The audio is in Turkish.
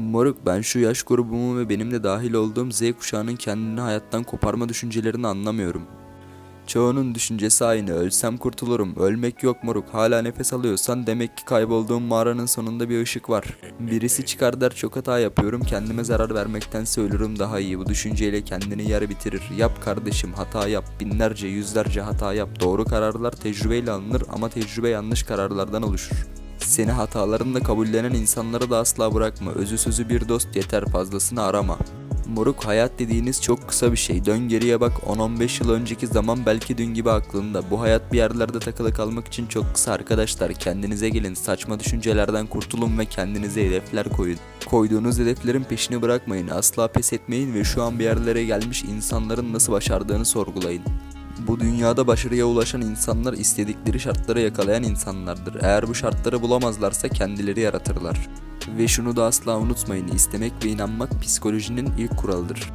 Moruk ben şu yaş grubumu ve benim de dahil olduğum Z kuşağının kendini hayattan koparma düşüncelerini anlamıyorum. Çoğunun düşüncesi aynı. Ölsem kurtulurum. Ölmek yok moruk. Hala nefes alıyorsan demek ki kaybolduğum mağaranın sonunda bir ışık var. Birisi çıkar der çok hata yapıyorum. Kendime zarar vermektense ölürüm daha iyi. Bu düşünceyle kendini yarı bitirir. Yap kardeşim hata yap. Binlerce yüzlerce hata yap. Doğru kararlar tecrübeyle alınır ama tecrübe yanlış kararlardan oluşur. Seni hatalarınla kabullenen insanları da asla bırakma. Özü sözü bir dost yeter fazlasını arama. Moruk hayat dediğiniz çok kısa bir şey. Dön geriye bak 10-15 yıl önceki zaman belki dün gibi aklında. Bu hayat bir yerlerde takılı kalmak için çok kısa arkadaşlar. Kendinize gelin, saçma düşüncelerden kurtulun ve kendinize hedefler koyun. Koyduğunuz hedeflerin peşini bırakmayın, asla pes etmeyin ve şu an bir yerlere gelmiş insanların nasıl başardığını sorgulayın. Bu dünyada başarıya ulaşan insanlar istedikleri şartları yakalayan insanlardır. Eğer bu şartları bulamazlarsa kendileri yaratırlar. Ve şunu da asla unutmayın, istemek ve inanmak psikolojinin ilk kuralıdır.